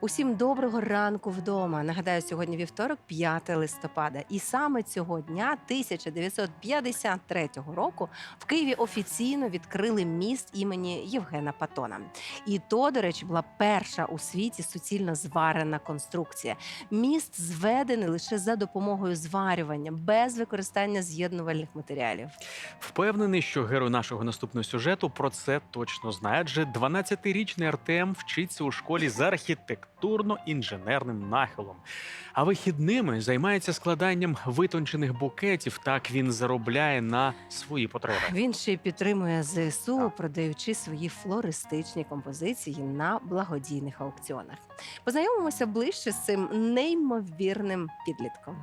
Усім доброго ранку вдома. Нагадаю, сьогодні вівторок, 5 листопада. І саме цього дня, 1953 року, в Києві офіційно відкрили міст імені Євгена Патона. І то, до речі, була перша у світі суцільно зварена конструкція. Міст зведений лише за допомогою зварювання, без використання з'єднувальних матеріалів. Впевнений, що герой нашого наступного сюжету про це точно знає. Адже 12-річний Артем вчиться у школі з архітектурно-інженерним нахилом. А вихідними займається складанням витончених букетів. Так він заробляє на свої потреби. Він ще й підтримує ЗСУ, Так. продаючи свої флористичні композиції на благодійних аукціонах. Познайомимося ближче з цим неймовірним підлітком.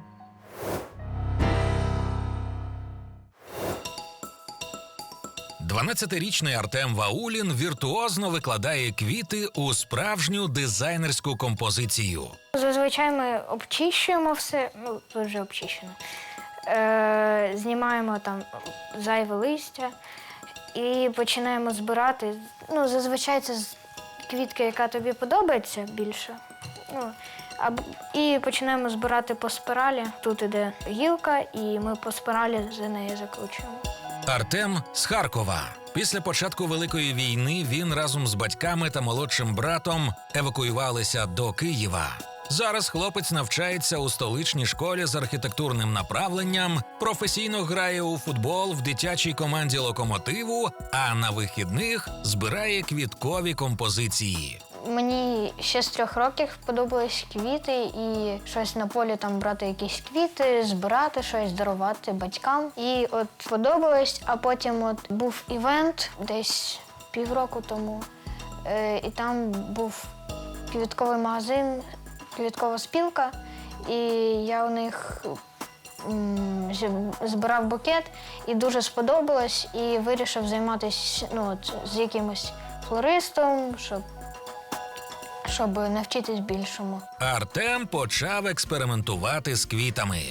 Дванадцятирічний Артем Ваулін віртуозно викладає квіти у справжню дизайнерську композицію. Зазвичай ми обчищуємо все, ну тут вже обчищено. Е, знімаємо там зайве листя і починаємо збирати. Ну, зазвичай це квітка, яка тобі подобається більше. Ну, і починаємо збирати по спиралі. Тут іде гілка, і ми по спиралі за нею закручуємо. Артем з Харкова. Після початку Великої війни він разом з батьками та молодшим братом евакуювалися до Києва. Зараз хлопець навчається у столичній школі з архітектурним направленням, професійно грає у футбол в дитячій команді локомотиву, а на вихідних збирає квіткові композиції. Мені ще з трьох років подобались квіти і щось на полі там брати якісь квіти, збирати щось, дарувати батькам. І от подобалось, а потім от був івент десь півроку тому, е, і там був квітковий магазин, квіткова спілка, і я у них збирав букет і дуже сподобалось, і вирішив займатися ну, з якимось флористом, щоб щоб навчитись більшому. Артем почав експериментувати з квітами.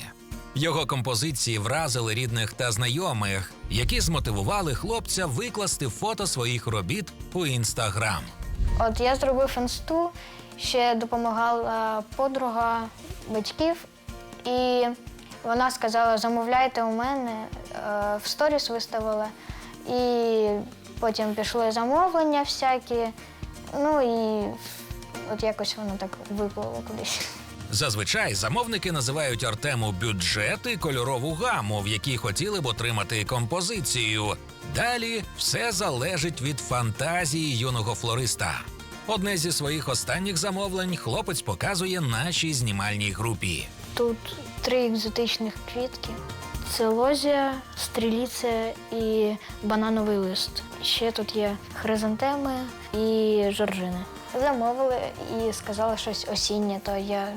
Його композиції вразили рідних та знайомих, які змотивували хлопця викласти фото своїх робіт у інстаграм. От я зробив інсту, ще допомагала подруга батьків, і вона сказала: замовляйте у мене, е, в сторіс виставила. І потім пішло замовлення всякі. Ну і от якось воно так виплило кудись. Зазвичай замовники називають Артему бюджет і кольорову гаму, в якій хотіли б отримати композицію. Далі все залежить від фантазії юного флориста. Одне зі своїх останніх замовлень хлопець показує нашій знімальній групі. Тут три екзотичних квітки: це лозія, стріліця і банановий лист. Ще тут є хризантеми і жоржини. Замовили і сказали щось осіннє, то я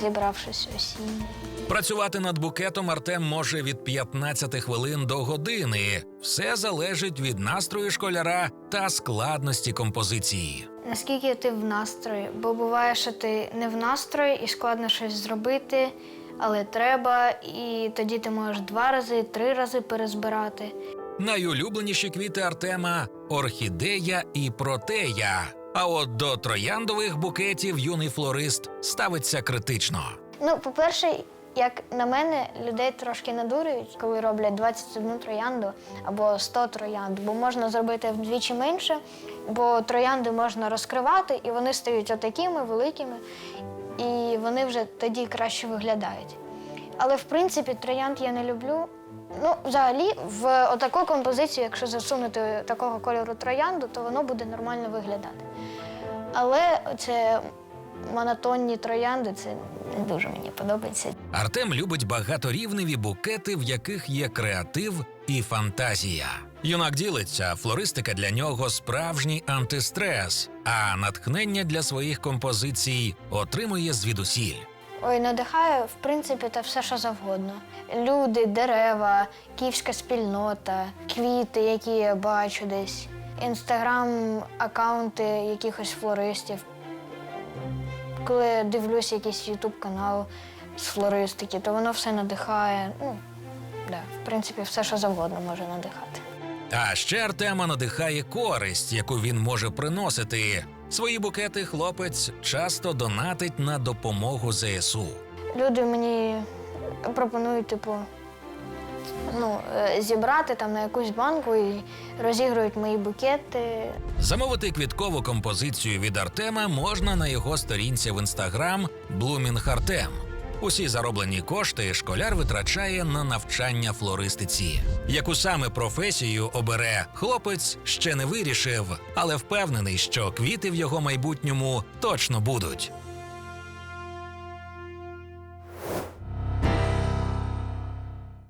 зібрав щось осіннє. Працювати над букетом Артем може від 15 хвилин до години. Все залежить від настрою школяра та складності композиції. Наскільки ти в настрої? Бо буває, що ти не в настрої і складно щось зробити, але треба, і тоді ти можеш два рази, три рази перезбирати. Найулюбленіші квіти Артема орхідея і протея. А от до трояндових букетів юний флорист ставиться критично. Ну, по-перше, як на мене, людей трошки надурюють, коли роблять 21 троянду або 100 троянд, бо можна зробити вдвічі менше, бо троянди можна розкривати, і вони стають отакими великими, і вони вже тоді краще виглядають. Але в принципі троянд я не люблю. Ну, взагалі, в отаку композицію, якщо засунути такого кольору троянду, то воно буде нормально виглядати. Але це монотонні троянди, це не дуже мені подобається. Артем любить багаторівневі букети, в яких є креатив і фантазія. Юнак ділиться, флористика для нього справжній антистрес, а натхнення для своїх композицій отримує звідусіль. Ой, надихає, в принципі, та все, що завгодно. Люди, дерева, київська спільнота, квіти, які я бачу десь, інстаграм-аккаунти якихось флористів. Коли дивлюся якийсь ютуб канал з флористики, то воно все надихає. Ну, да, в принципі, все, що завгодно може надихати. А ще Артема надихає користь, яку він може приносити. Свої букети хлопець часто донатить на допомогу ЗСУ. Люди мені пропонують, типу, ну, е, зібрати там на якусь банку і розігрують мої букети. Замовити квіткову композицію від Артема можна на його сторінці в інстаграм Блумінг Artem. Усі зароблені кошти школяр витрачає на навчання флористиці. Яку саме професію обере хлопець, ще не вирішив, але впевнений, що квіти в його майбутньому точно будуть.